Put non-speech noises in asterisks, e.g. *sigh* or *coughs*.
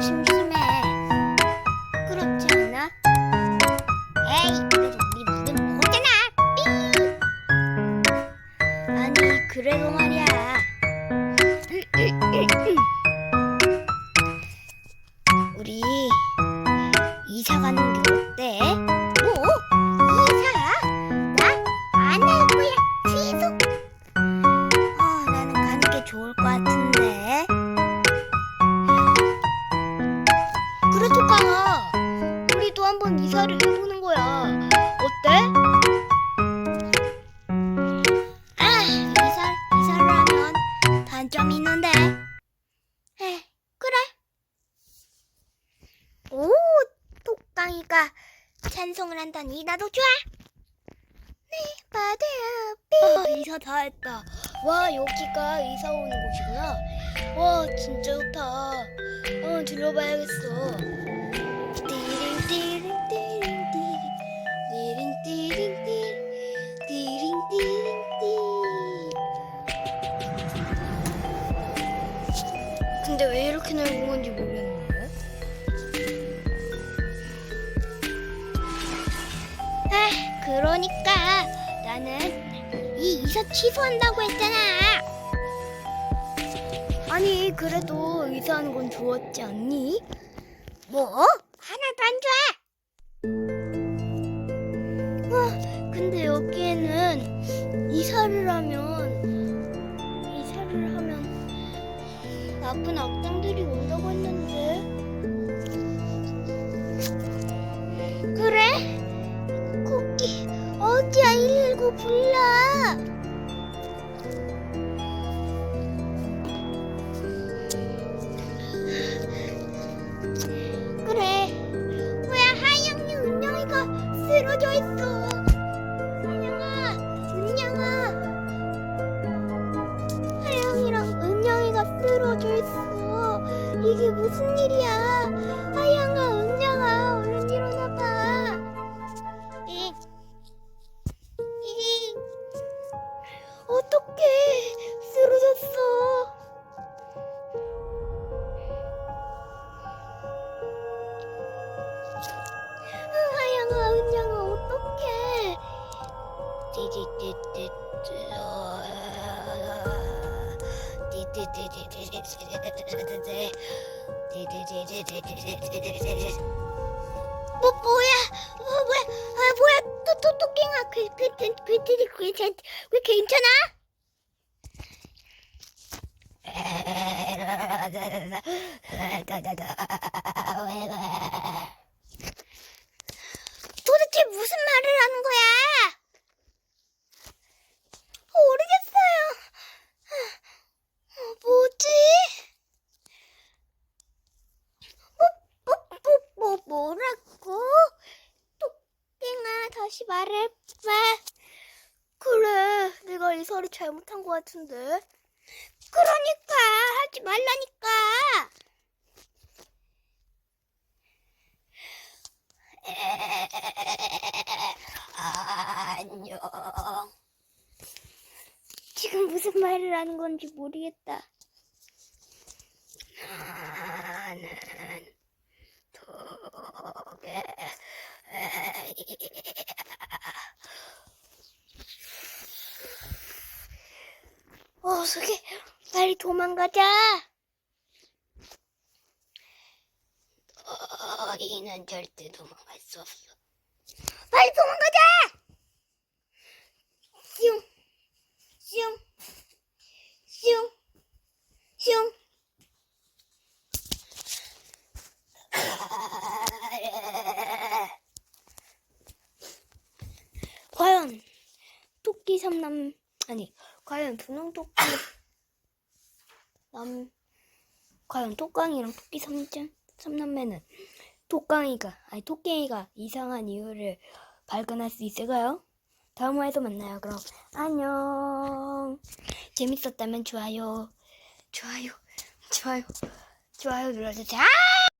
심심해. 그렇지 않아? 에이, 그래서 네 물에 먹었잖아. 삐. 아니, 그래도 말이야. *clears throat* 우리 이사 가는 게 어때? 이사를 해보는 거야. 어때? 아, 이사, 이사를 하면 단점이 있는데. 에, 그래. 오, 독강이가 찬송을 한다니 나도 좋아. 네, 바다야. 아, 이사 다 했다. 와, 여기가 이사 오는 곳이구나. 와, 진짜 좋다. 어, 들러봐야겠어 띠링띠 띠링띠 근데 왜 이렇게 넓은 건지 모르겠네 아 그러니까 나는 이 이사 취소한다고 했잖아 아니 그래도 이사하는 건 좋았지 않니? 뭐? 여기에는 이사를 하면 이사를 하면 나쁜 악당들이 온다고 했는데. 그래? 거기 어디야 119 불러? 그래. 뭐야 하영이 은영이가 쓰러져 있어. 이게 무슨 일이야? 하양아, 은영아, 얼른 일어나봐. 어떡해, 쓰러졌어. 하양아, 은영아, 어떡해. 띠띠띠띠. 뭐 뭐야? 어, 뭐야? 아 뭐야? 또또 토끼가 그그그그그 괜찮아? *laughs* 다시 말해봐. 그래, 내가 이 소리 잘못한 것 같은데. 그러니까, 하지 말라니까. 안녕. 지금 무슨 말을 하는 건지 모르겠다. 나는 도개 게 빨리 도망가자. 너희는 절대 도망갈 수 없어. 빨리 도망가자! 슝, 슝, 슝, 슝. 과연 토끼 삼남 아니 과연 분홍 토끼 *coughs* 남 과연 토깡이랑 토끼 삼자 삼남매는 토깡이가 아니 토끼가 이상한 이유를 발견할 수 있을까요? 다음 화에서 만나요. 그럼 안녕. 재밌었다면 좋아요, 좋아요, 좋아요, 좋아요 눌러주세요. 아!